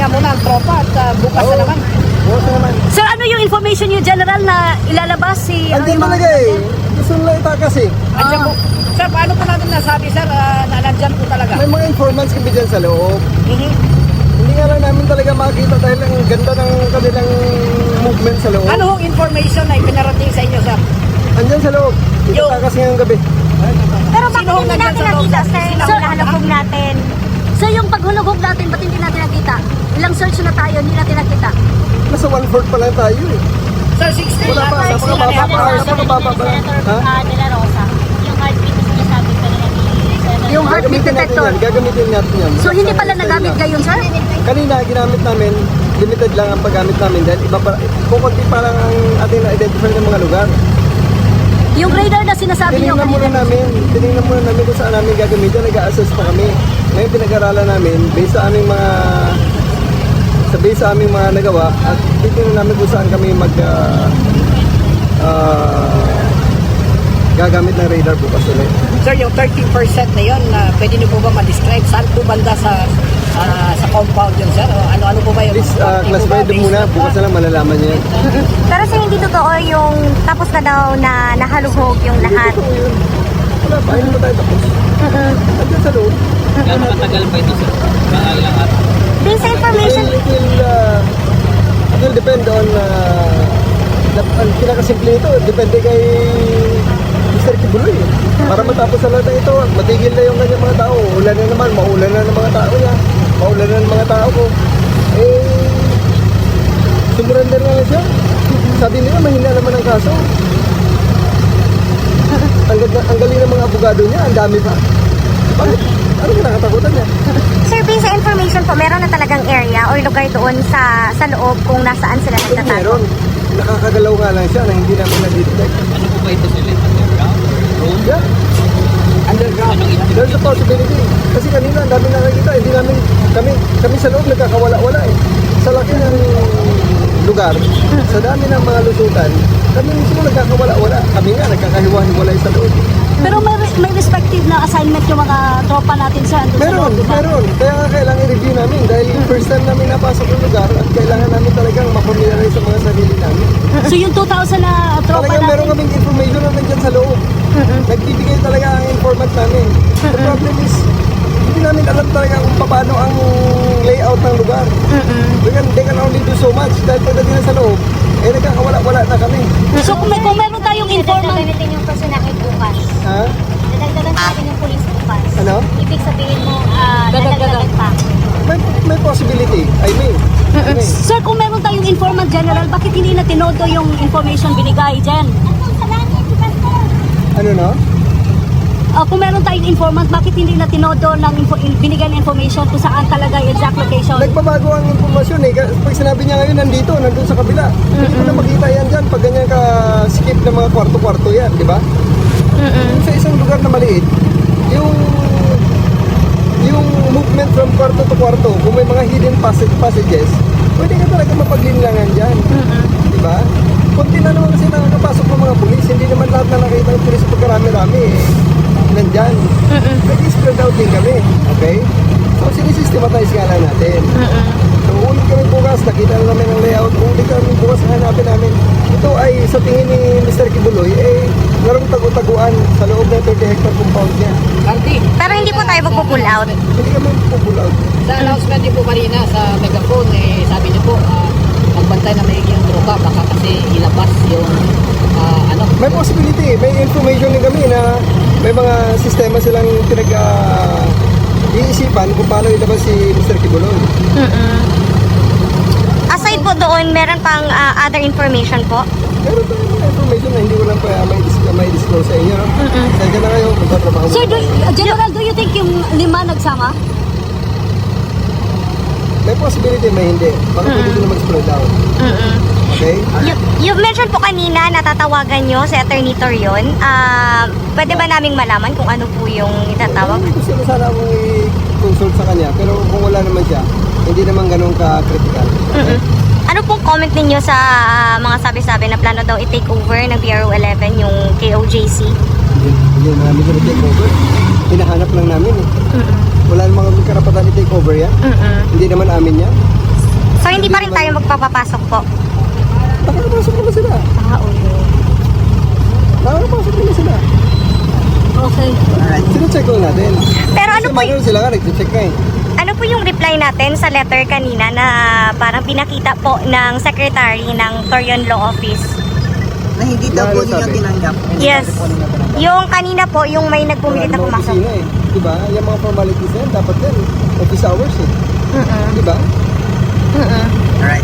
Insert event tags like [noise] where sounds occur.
magpahinga muna ang tropa at ah, bukas na naman. Bukas na naman. Sir, ano yung information nyo, General, na ilalabas si... ano, yung mga- talaga eh. Gusto nila itakas eh. Andiyan po. Sir, paano po natin nasabi, sir, ah, na nandyan po talaga? May mga informants kami dyan sa loob. Mhm. Hindi nga lang namin talaga makita dahil ang ganda ng kanilang movement sa loob. Ano hong information na ipinarating sa inyo, sir? Andyan sa loob. Itakas ngayong gabi. Pero bakit hindi natin nakita, sir? Sino Yung ang nahalugog natin. So yung paghulog natin, ba't hindi natin nakita? Ilang search na tayo, hindi natin nakita. Nasa one-fourth pa lang tayo eh. Sir, 16 Wala pa, na pa. Napakababa pa. Ha? Ah, De La Rosa. Yung heartbeat na sinasabi ko nila ni. Yung heartbeat detector. Gagamitin natin yan. So hindi pala nagamit ngayon, sir? Kanina, ginamit namin, limited lang ang paggamit namin dahil iba pa, kukunti pa lang ang ating na-identify ng mga lugar. Yung radar na sinasabi nyo Tinignan muna kanina. namin, tinignan muna namin kung saan namin gagamitin, nag-a-assess pa kami. Ngayon pinag-aralan namin, based sa aming mga sa based sa aming mga nagawa at titingnan namin kung saan kami mag ah, ah, gagamit ng radar bukas ulit. Sir, yung 30% na yun, na pwede niyo po ba ma-describe? Saan po banda sa ah, sa compound yun, sir? Ano-ano po ba yun? Please, uh, Hindi classify doon muna, bukas na lang malalaman niya yan. [laughs] Pero sir, hindi totoo yung tapos na daw na nahalugog yung lahat. Ito yun. Wala pa, hindi pa tayo tapos. [laughs] Andiyan sa loob. Gano'ng katagal pa ito, sir? Mga ilang araw? Based sa information, It will, it will, uh, it will depend on uh, ang pinakasimple ito, depende kay Mr. Kibuloy. Para matapos na lahat ng ito, matigil na yung kanyang mga tao. Ulan na naman, maulan na ng mga tao niya. Maulan na ng mga tao ko. Eh, sumurrender na lang siya. Sabi nila, mahina naman ang kaso. Ang, ang galing ng mga abogado niya, ang dami pa. Bakit? Ano kinakatakutan niya? sir, based sa information po, meron na talagang area or lugar doon sa sa loob kung nasaan sila nagtatago. meron, nakakagalaw nga lang siya na hindi namin na-detect. Ano po ba ito, sir? Underground? Yeah, Underground. Ito? there's a possibility. Kasi kanina, ang dami nakikita, hindi namin, kami, kami sa loob nagkakawala-wala eh. Sa laki ng lugar, sa dami ng mga lusutan, kami mismo nagkakawala-wala. Kami nga, nagkakahiwa-hiwalay sa loob. Pero may, may respective na assignment yung mga tropa natin, andun sa Meron, loob, di ba? meron. Kaya nga kailangan i-review namin dahil first time namin napasok yung lugar at kailangan namin talagang mapamiliarize sa mga sarili namin. So yung 2,000 na tropa Talagang meron natin, kaming information na nandyan sa loob. Nagbibigay talaga ang informant namin. The problem is, hindi namin alam talaga kung paano ang layout ng lugar. We can, they can only do so much dahil pagdating na sa loob, eh nagkakawala-wala na kami. so kung, may, kung meron tayong informant, natin yung personakit bukas. Ha? Dadagdagan natin yung police bukas. Ano? Ibig sabihin mo, ah, Dadagdagan. dadagdagan pa. May, may possibility. I mean. I mean. sir, kung meron tayong informant general, bakit hindi na tinodo yung information binigay dyan? Ano no? Ah, kung meron tayong informant, bakit hindi na tinodo ng info, in- binigay ng information kung saan talaga yung exact location? Nagbabago ang impormasyon eh. Pag sinabi niya ngayon nandito, nandun sa kabila. Hindi mo na makita yan dyan pag ganyan ka skip ng mga kwarto-kwarto yan, di ba? Kung sa isang lugar na maliit, yung yung movement from kwarto to kwarto, kung may mga hidden passage, passages, pwede ka talaga mapaglinlangan dyan. Di ba? Kunti na naman kasi nakakapasok ng mga pulis. Hindi naman lahat na nakita ng pulis pagkarami-rami eh. Nandyan. Nag-spread out din kami. Okay? So, sinisystematize nga lang natin. So, ulit kami bukas, nakita na namin ang layout. Ulit kami bukas, hanapin namin. Ito ay sa tingin ni Mr. Kibuloy, eh, larong tagu-taguan sa loob ng 30 hectare compound niya. Auntie, Pero hindi po tayo magpo-pull out. Hindi kami pupull out. sa announcement niyo po kanina sa megaphone, eh, sabi niyo po, ah, magbantay na maigi yung tropa, baka kasi ilabas yung ah, ano, May possibility, may information din kami na may mga sistema silang pinag ah, iisipan kung paano ilabas si Mr. Kibuloy. Aside po doon, meron pang ah, other information po. Meron tayong mga information na hindi ko lang pa may, dis- may disclose sa inyo. No? Saan ka na kayo? Magtatrabaho Sir, do. General, do you think yung lima nagsama? May possibility, may hindi. Baka pwede din na mag-spread out. Okay? You, you mentioned po kanina natatawagan nyo si Attorney Torion. Ah, pwede ba naming malaman kung ano po yung itatawag? Gusto ko sana akong i-consult sa kanya. Pero kung wala naman siya, hindi naman ganun ka-critical. Okay? Ano pong comment ninyo sa ah, mga sabi-sabi na plano daw i-take over ng PRO 11 yung KOJC? Hindi, hindi namin sila take over. Hinahanap lang namin eh. Wala namang karapatan i-take over yan. Hindi naman amin yan. So, hindi pa rin tayo magpapapasok po. Nakakapasok naman sila. Ah, oo. Nakakapasok naman sila. Okay. Sino-check ko natin. Ano manual sila nga, nag-check nga eh. ano po yung reply natin sa letter kanina na parang pinakita po ng secretary ng Torion Law Office? na hindi daw po ninyo tinanggap. Yes. Yung kanina po, yung may nagpumilit na Mga pumasok. opisina eh. Diba? Yung mga formalities na yan, dapat yan. Office hours eh. Mm-mm. Diba? Mm-mm. Alright.